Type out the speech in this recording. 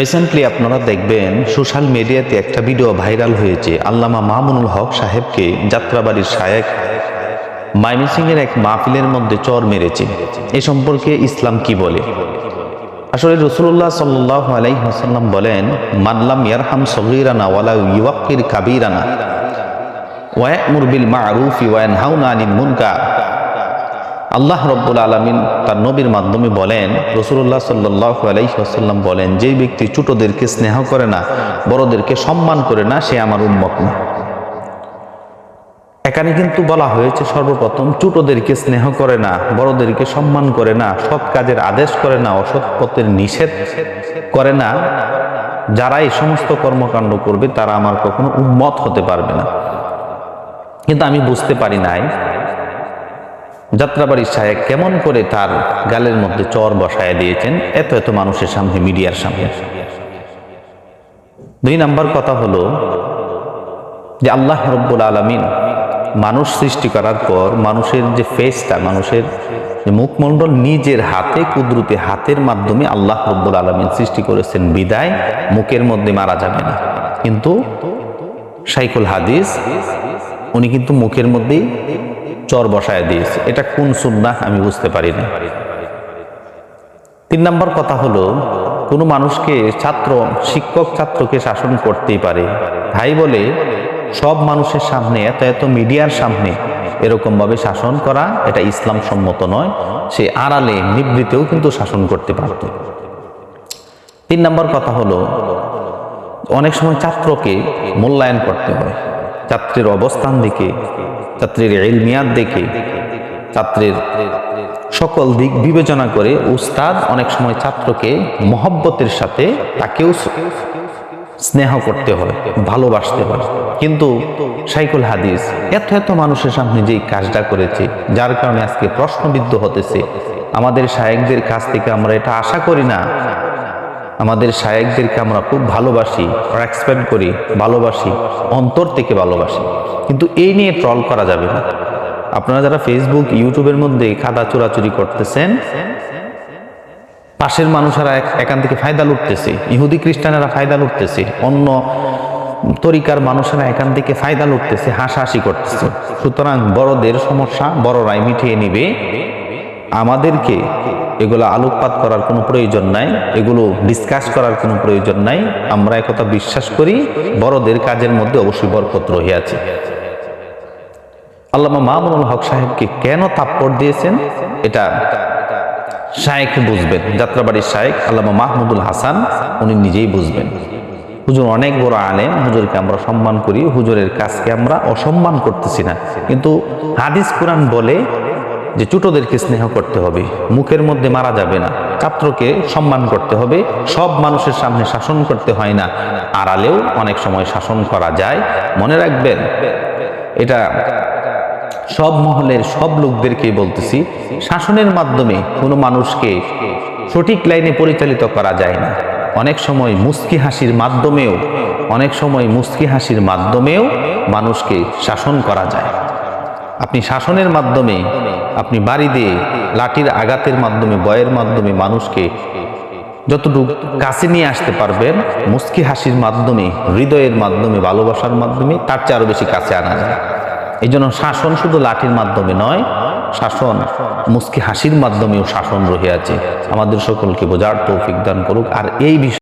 Recently আপনারা দেখবেন social মিডিয়াতে একটা ভিডিও ভাইরাল হয়েছে। আল্লামা মামুনুল হক সাহেবকে যাত্রাবাড়ির শায়েক মাইমিসিংয়ের এক মাহফিলের মধ্যে চর মেরেছে। এ সম্পর্কে ইসলাম কি বলে? আসলে রসুল্লাহ সাল্লাহ আলাই হাসাল্লাম বলেন মানলাম ইয়ারহাম সগিরানা ওয়ালা ইউয়াক্কির কাবিরানা ওয়ায়ামুর বিল মারুফ ওয়ানহাউনা আনিল মুনকার। আল্লাহ রব্বুল আলমিন তার নবীর মাধ্যমে বলেন রসুল্লাহ সাল্লাহ আলাইসাল্লাম বলেন যে ব্যক্তি ছোটদেরকে স্নেহ করে না, বড়দেরকে সম্মান করে না, সে আমার উন্মত না। এখানে কিন্তু বলা হয়েছে সর্বপ্রথম, ছোটদেরকে স্নেহ করে না, বড়দেরকে সম্মান করে না, সৎ কাজের আদেশ করে না, অসৎ পথের নিষেধ করে না। যারা এই সমস্ত কর্মকাণ্ড করবে, তারা আমার কখনো উন্মত হতে পারবে না। কিন্তু আমি বুঝতে পারি নাই যাত্রাবাড়ির সাহেব কেমন করে তার গালের মধ্যে চর বসায় দিয়েছেন, এত এত মানুষের সামনে, মিডিয়ার সামনে। দুই নাম্বার কথা হলো যে আল্লাহ রব্বুল আলমিন মানুষ সৃষ্টি করার পর মানুষের যে ফেসটা মানুষের যে মুখমণ্ডল নিজের হাতে, কুদরতি হাতের মাধ্যমে আল্লাহ রব্বুল আলমিন সৃষ্টি করেছেন বিদায়, মুখের মধ্যে মারা যাবে না। কিন্তু সাইকুল হাদিস, উনি কিন্তু মুখের মধ্যেই চর বসায় দিয়েছে। এটা কোন সুন্না আমি বুঝতে পারি না। তিন নম্বর কথা হলো, কোনো মানুষকে ছাত্র, শিক্ষক ছাত্রকে শাসন করতেই পারে। ভাই বলে, সব মানুষের সামনে, এত এত মিডিয়ার সামনে এরকমভাবে শাসন করা, এটা ইসলাম সম্মত নয়। সে আড়ালে, নিবৃতেও কিন্তু শাসন করতে পারত। তিন নম্বর কথা হলো, অনেক সময় ছাত্রকে মূল্যায়ন করতে হয়। ছাত্রের অবস্থান দেখে, ছাত্রের এলমিয়াত দেখে, ছাত্রের সকল দিক বিবেচনা করে উস্তাদ অনেক সময় ছাত্রকে মহব্বতের সাথে তাকেও স্নেহ করতে হয়, ভালোবাসতে হয়। কিন্তু সাইকুল হাদিস এত এত মানুষের সামনে যেই কাজটা করেছে, যার কারণে আজকে প্রশ্নবিদ্ধ হতেছে, আমাদের শায়েকদের কাছ থেকে আমরা এটা আশা করি না আমাদের শায়েকদেরকে আমরা খুব ভালোবাসি এক্সপেক্ট করি, ভালোবাসি, অন্তর থেকে ভালোবাসি। কিন্তু এই নিয়ে ট্রল করা যাবে না। আপনারা যারা ফেসবুক ইউটিউবের মধ্যে খাদা চোরাচুরি করতেছেন, পাশের মানুষেরা এখান থেকে ফায়দা লুটতেছে, ইহুদি খ্রিস্টানেরা ফায়দা লুটতেছে, অন্য তরিকার মানুষেরা এখান থেকে ফায়দা লুটতেছে, হাসাহাসি করতেছে। সুতরাং বড়দের সমস্যা, বড়রাই মিটিয়ে নিবে। আমাদেরকে এগুলো আলোকপাত করার কোনো প্রয়োজন নাই, এগুলো ডিসকাস করার কোনো প্রয়োজন নাই। আমরা একথা বিশ্বাস করি, বড়দের কাজের মধ্যে অবশ্যই বরকত রহিয়াছে আল্লামা মামুনুল হক সাহেবকে কেন তাপ্পর দিয়েছেন? এটা শায়েখ বুঝবেন, যাত্রাবাড়ির শায়েখ আল্লামা মাহমুদুল হাসান, উনি নিজেই বুঝবেন। হুজুর অনেক বড় আলেম, হুজুরকে আমরা সম্মান করি, হুজুরের কাজকে আমরা অসম্মান করতেছি না। কিন্তু হাদিস কোরআন বলে যে ছোটদেরকে স্নেহ করতে হবে, মুখের মধ্যে মারা যাবে না ছাত্রকে সম্মান করতে হবে, সব মানুষের সামনে শাসন করতে হয় না, আড়ালেও অনেক সময় শাসন করা যায়। মনে রাখবেন, এটা সব মহলের সব লোকদেরকেই বলতেছি, শাসনের মাধ্যমে কোনো মানুষকে সঠিক লাইনে পরিচালিত করা যায় না। অনেক সময় মুস্কি হাসির মাধ্যমেও, অনেক সময় মুস্কি হাসির মাধ্যমেও মানুষকে শাসন করা যায়। আপনি শাসনের মাধ্যমে আপনি বাড়ি দিয়ে লাঠির আঘাতের মাধ্যমে বয়ের মাধ্যমে মানুষকে যতটুকু কাছে নিয়ে আসতে পারবেন, মুস্কি হাসির মাধ্যমে, হৃদয়ের মাধ্যমে, ভালোবাসার মাধ্যমে, তার চেয়ে আরও বেশি কাছে আনা যায়। এই জন্য শাসন শুধু লাঠির মাধ্যমে নয়, শাসন মুস্কি হাসির মাধ্যমেও শাসন রহিয়াছে আমাদের সকলকে বোঝার তৌফিক দান করুক। আর এই বিষয়